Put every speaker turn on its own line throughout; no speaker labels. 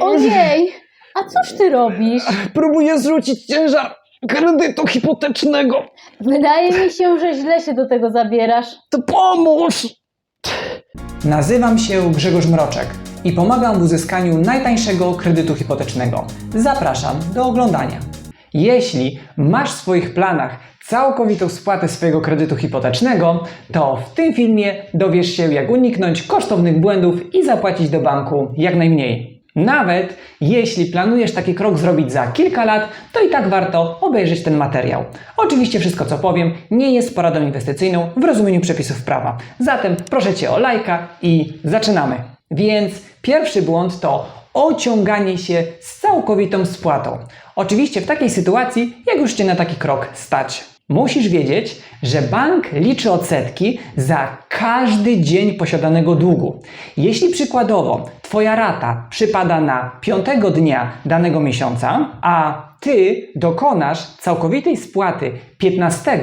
Ojej, a cóż ty robisz?
Próbuję zrzucić ciężar kredytu hipotecznego.
Wydaje mi się, że źle się do tego zabierasz.
To pomóż!
Nazywam się Grzegorz Mroczek i pomagam w uzyskaniu najtańszego kredytu hipotecznego. Zapraszam do oglądania. Jeśli masz w swoich planach całkowitą spłatę swojego kredytu hipotecznego, to w tym filmie dowiesz się, jak uniknąć kosztownych błędów i zapłacić do banku jak najmniej. Nawet jeśli planujesz taki krok zrobić za kilka lat, to i tak warto obejrzeć ten materiał. Oczywiście wszystko co powiem nie jest poradą inwestycyjną w rozumieniu przepisów prawa. Zatem proszę Cię o lajka i zaczynamy. Więc pierwszy błąd to ociąganie się z całkowitą spłatą. Oczywiście w takiej sytuacji, jak już Cię na taki krok stać. Musisz wiedzieć, że bank liczy odsetki za każdy dzień posiadanego długu. Jeśli przykładowo Twoja rata przypada na piątego dnia danego miesiąca, a Ty dokonasz całkowitej spłaty 15,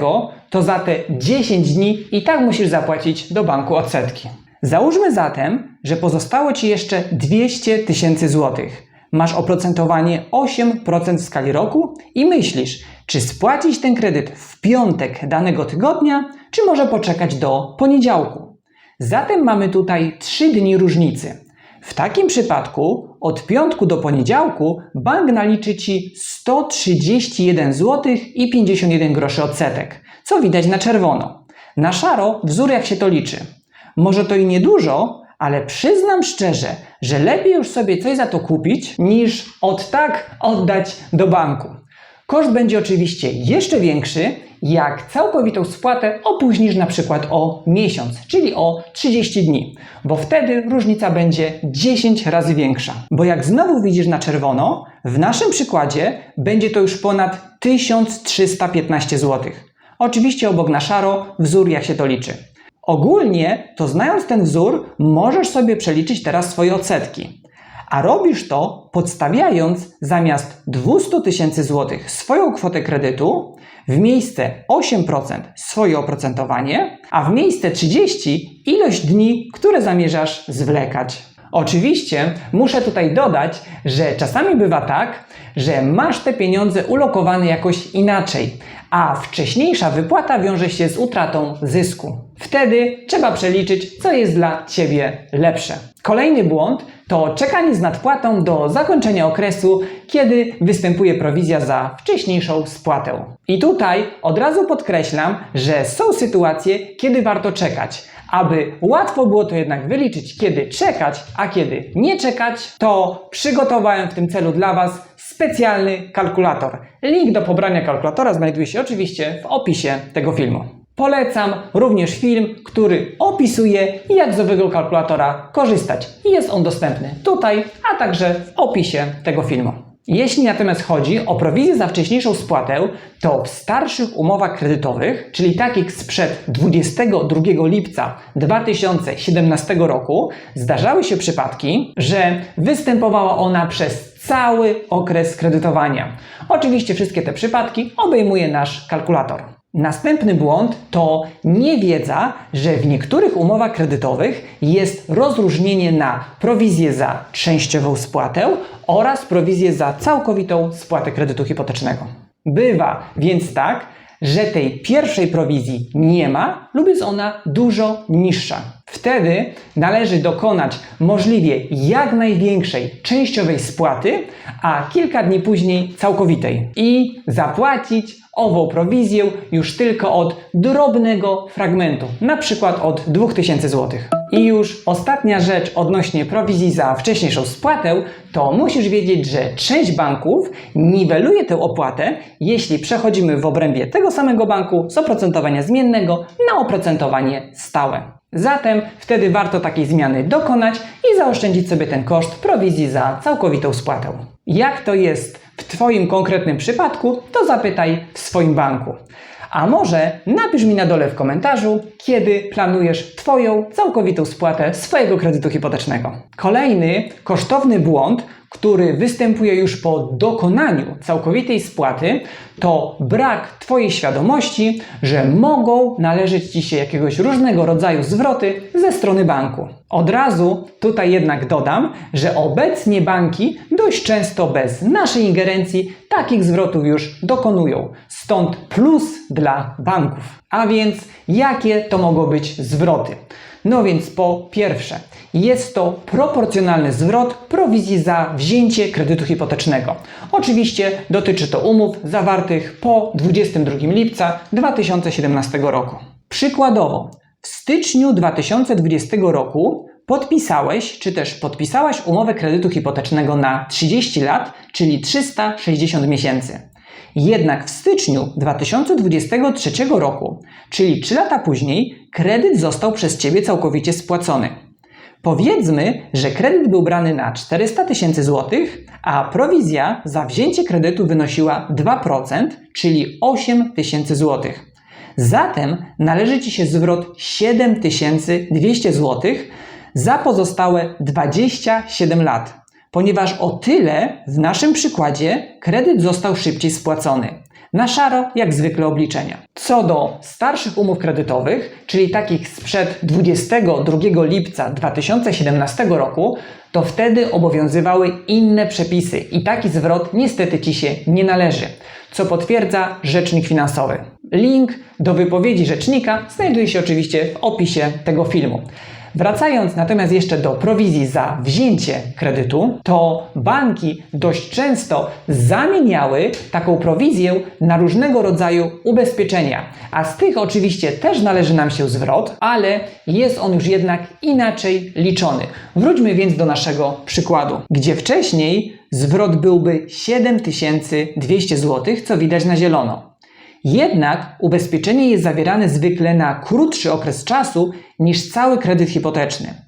to za te 10 dni i tak musisz zapłacić do banku odsetki. Załóżmy zatem, że pozostało Ci jeszcze 200 tysięcy złotych. Masz oprocentowanie 8% w skali roku i myślisz, czy spłacić ten kredyt w piątek danego tygodnia, czy może poczekać do poniedziałku. Zatem mamy tutaj 3 dni różnicy. W takim przypadku od piątku do poniedziałku bank naliczy Ci 131 zł i 51 groszy odsetek, co widać na czerwono. Na szaro wzór jak się to liczy. Może to i niedużo, ale przyznam szczerze, że lepiej już sobie coś za to kupić, niż od tak oddać do banku. Koszt będzie oczywiście jeszcze większy, jak całkowitą spłatę opóźnisz na przykład o miesiąc, czyli o 30 dni, bo wtedy różnica będzie 10 razy większa. Bo jak znowu widzisz na czerwono, w naszym przykładzie będzie to już ponad 1315 zł. Oczywiście obok na szaro wzór jak się to liczy. Ogólnie, to znając ten wzór, możesz sobie przeliczyć teraz swoje odsetki. A robisz to podstawiając zamiast 200 tysięcy złotych swoją kwotę kredytu, w miejsce 8% swoje oprocentowanie, a w miejsce 30 ilość dni, które zamierzasz zwlekać. Oczywiście muszę tutaj dodać, że czasami bywa tak, że masz te pieniądze ulokowane jakoś inaczej, a wcześniejsza wypłata wiąże się z utratą zysku. Wtedy trzeba przeliczyć, co jest dla Ciebie lepsze. Kolejny błąd to czekanie z nadpłatą do zakończenia okresu, kiedy występuje prowizja za wcześniejszą spłatę. I tutaj od razu podkreślam, że są sytuacje, kiedy warto czekać. Aby łatwo było to jednak wyliczyć, kiedy czekać, a kiedy nie czekać, to przygotowałem w tym celu dla Was specjalny kalkulator. Link do pobrania kalkulatora znajduje się oczywiście w opisie tego filmu. Polecam również film, który opisuje, jak z owego kalkulatora korzystać. Jest on dostępny tutaj, a także w opisie tego filmu. Jeśli natomiast chodzi o prowizję za wcześniejszą spłatę, to w starszych umowach kredytowych, czyli takich sprzed 22 lipca 2017 roku, zdarzały się przypadki, że występowała ona przez cały okres kredytowania. Oczywiście wszystkie te przypadki obejmuje nasz kalkulator. Następny błąd to niewiedza, że w niektórych umowach kredytowych jest rozróżnienie na prowizję za częściową spłatę oraz prowizję za całkowitą spłatę kredytu hipotecznego. Bywa więc tak, że tej pierwszej prowizji nie ma lub jest ona dużo niższa. Wtedy należy dokonać możliwie jak największej częściowej spłaty, a kilka dni później całkowitej i zapłacić ową prowizję już tylko od drobnego fragmentu, na przykład od 2000 zł. I już ostatnia rzecz odnośnie prowizji za wcześniejszą spłatę, to musisz wiedzieć, że część banków niweluje tę opłatę, jeśli przechodzimy w obrębie tego samego banku z oprocentowania zmiennego na oprocentowanie stałe. Zatem wtedy warto takiej zmiany dokonać i zaoszczędzić sobie ten koszt prowizji za całkowitą spłatę. Jak to jest w Twoim konkretnym przypadku, to zapytaj w swoim banku. A może napisz mi na dole w komentarzu, kiedy planujesz Twoją całkowitą spłatę swojego kredytu hipotecznego. Kolejny kosztowny błąd, który występuje już po dokonaniu całkowitej spłaty, to brak Twojej świadomości, że mogą należeć Ci się jakiegoś różnego rodzaju zwroty ze strony banku. Od razu tutaj jednak dodam, że obecnie banki dość często bez naszej ingerencji takich zwrotów już dokonują. Stąd plus dla banków. A więc jakie to mogą być zwroty? No więc po pierwsze, jest to proporcjonalny zwrot prowizji za wzięcie kredytu hipotecznego. Oczywiście dotyczy to umów zawartych po 22 lipca 2017 roku. Przykładowo, w styczniu 2020 roku podpisałeś, czy też podpisałaś umowę kredytu hipotecznego na 30 lat, czyli 360 miesięcy. Jednak w styczniu 2023 roku, czyli 3 lata później, kredyt został przez Ciebie całkowicie spłacony. Powiedzmy, że kredyt był brany na 400 tysięcy złotych, a prowizja za wzięcie kredytu wynosiła 2%, czyli 8 tysięcy złotych. Zatem należy Ci się zwrot 7200 złotych za pozostałe 27 lat, ponieważ o tyle w naszym przykładzie kredyt został szybciej spłacony. Na szaro, jak zwykle obliczenia. Co do starszych umów kredytowych, czyli takich sprzed 22 lipca 2017 roku, to wtedy obowiązywały inne przepisy i taki zwrot niestety Ci się nie należy, co potwierdza rzecznik finansowy. Link do wypowiedzi rzecznika znajduje się oczywiście w opisie tego filmu. Wracając natomiast jeszcze do prowizji za wzięcie kredytu, to banki dość często zamieniały taką prowizję na różnego rodzaju ubezpieczenia. A z tych oczywiście też należy nam się zwrot, ale jest on już jednak inaczej liczony. Wróćmy więc do naszego przykładu, gdzie wcześniej zwrot byłby 7200 zł, co widać na zielono. Jednak ubezpieczenie jest zawierane zwykle na krótszy okres czasu niż cały kredyt hipoteczny.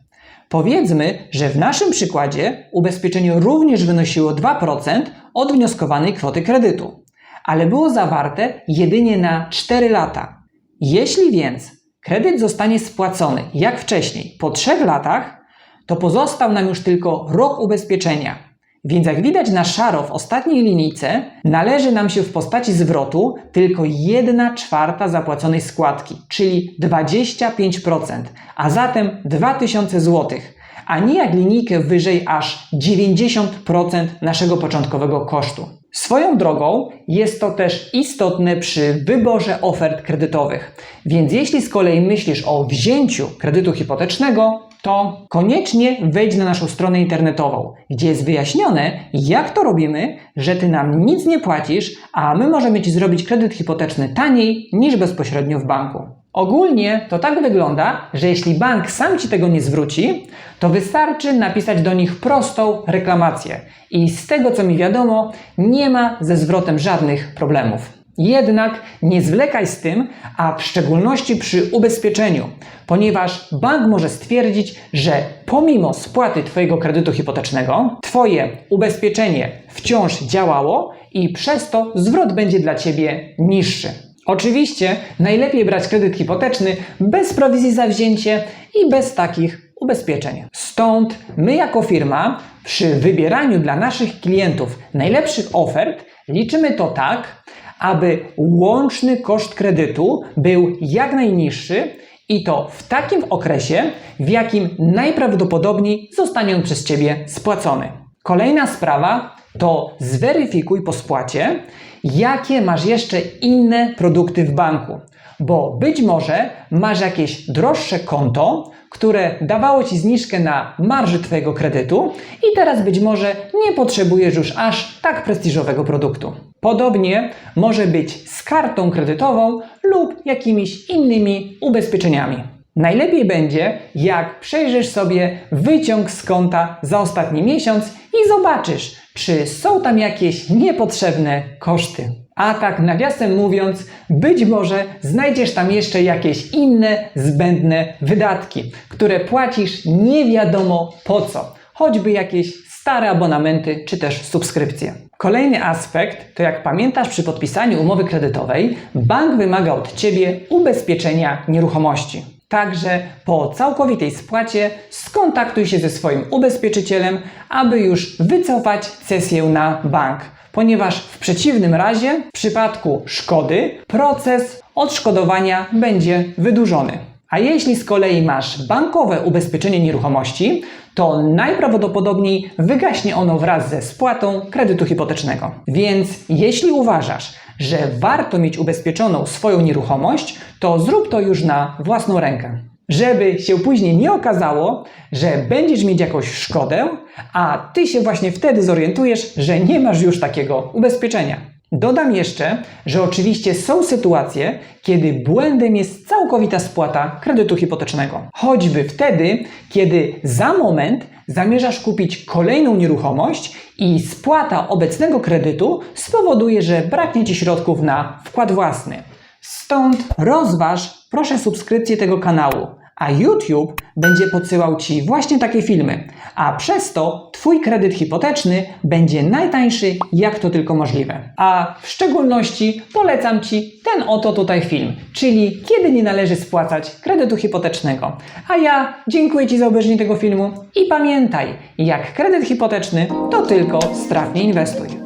Powiedzmy, że w naszym przykładzie ubezpieczenie również wynosiło 2% od wnioskowanej kwoty kredytu, ale było zawarte jedynie na 4 lata. Jeśli więc kredyt zostanie spłacony jak wcześniej po 3 latach, to pozostał nam już tylko rok ubezpieczenia. Więc jak widać na szaro w ostatniej linijce, należy nam się w postaci zwrotu tylko 1 czwarta zapłaconej składki, czyli 25%, a zatem 2000 zł, a nie jak linijkę wyżej aż 90% naszego początkowego kosztu. Swoją drogą jest to też istotne przy wyborze ofert kredytowych. Więc jeśli z kolei myślisz o wzięciu kredytu hipotecznego, to koniecznie wejdź na naszą stronę internetową, gdzie jest wyjaśnione, jak to robimy, że ty nam nic nie płacisz, a my możemy ci zrobić kredyt hipoteczny taniej niż bezpośrednio w banku. Ogólnie to tak wygląda, że jeśli bank sam ci tego nie zwróci, to wystarczy napisać do nich prostą reklamację. I z tego co mi wiadomo, nie ma ze zwrotem żadnych problemów. Jednak nie zwlekaj z tym, a w szczególności przy ubezpieczeniu, ponieważ bank może stwierdzić, że pomimo spłaty Twojego kredytu hipotecznego, Twoje ubezpieczenie wciąż działało i przez to zwrot będzie dla Ciebie niższy. Oczywiście najlepiej brać kredyt hipoteczny bez prowizji za wzięcie i bez takich ubezpieczeń. Stąd my jako firma przy wybieraniu dla naszych klientów najlepszych ofert liczymy to tak, aby łączny koszt kredytu był jak najniższy i to w takim okresie, w jakim najprawdopodobniej zostanie on przez Ciebie spłacony. Kolejna sprawa to zweryfikuj po spłacie, jakie masz jeszcze inne produkty w banku. Bo być może masz jakieś droższe konto, które dawało Ci zniżkę na marży Twojego kredytu i teraz być może nie potrzebujesz już aż tak prestiżowego produktu. Podobnie może być z kartą kredytową lub jakimiś innymi ubezpieczeniami. Najlepiej będzie, jak przejrzysz sobie wyciąg z konta za ostatni miesiąc i zobaczysz, czy są tam jakieś niepotrzebne koszty. A tak nawiasem mówiąc, być może znajdziesz tam jeszcze jakieś inne zbędne wydatki, które płacisz nie wiadomo po co, choćby jakieś stare abonamenty czy też subskrypcje. Kolejny aspekt to jak pamiętasz przy podpisaniu umowy kredytowej, bank wymaga od Ciebie ubezpieczenia nieruchomości. Także po całkowitej spłacie skontaktuj się ze swoim ubezpieczycielem, aby już wycofać cesję na bank, ponieważ w przeciwnym razie, w przypadku szkody, proces odszkodowania będzie wydłużony. A jeśli z kolei masz bankowe ubezpieczenie nieruchomości, to najprawdopodobniej wygaśnie ono wraz ze spłatą kredytu hipotecznego. Więc jeśli uważasz, że warto mieć ubezpieczoną swoją nieruchomość, to zrób to już na własną rękę. Żeby się później nie okazało, że będziesz mieć jakąś szkodę, a ty się właśnie wtedy zorientujesz, że nie masz już takiego ubezpieczenia. Dodam jeszcze, że oczywiście są sytuacje, kiedy błędem jest całkowita spłata kredytu hipotecznego. Choćby wtedy, kiedy za moment zamierzasz kupić kolejną nieruchomość i spłata obecnego kredytu spowoduje, że braknie Ci środków na wkład własny. Stąd rozważ proszę subskrypcję tego kanału, a YouTube będzie podsyłał Ci właśnie takie filmy, a przez to Twój kredyt hipoteczny będzie najtańszy jak to tylko możliwe. A w szczególności polecam Ci ten oto tutaj film, czyli kiedy nie należy spłacać kredytu hipotecznego. A ja dziękuję Ci za obejrzenie tego filmu i pamiętaj, jak kredyt hipoteczny to tylko strawnie inwestuj.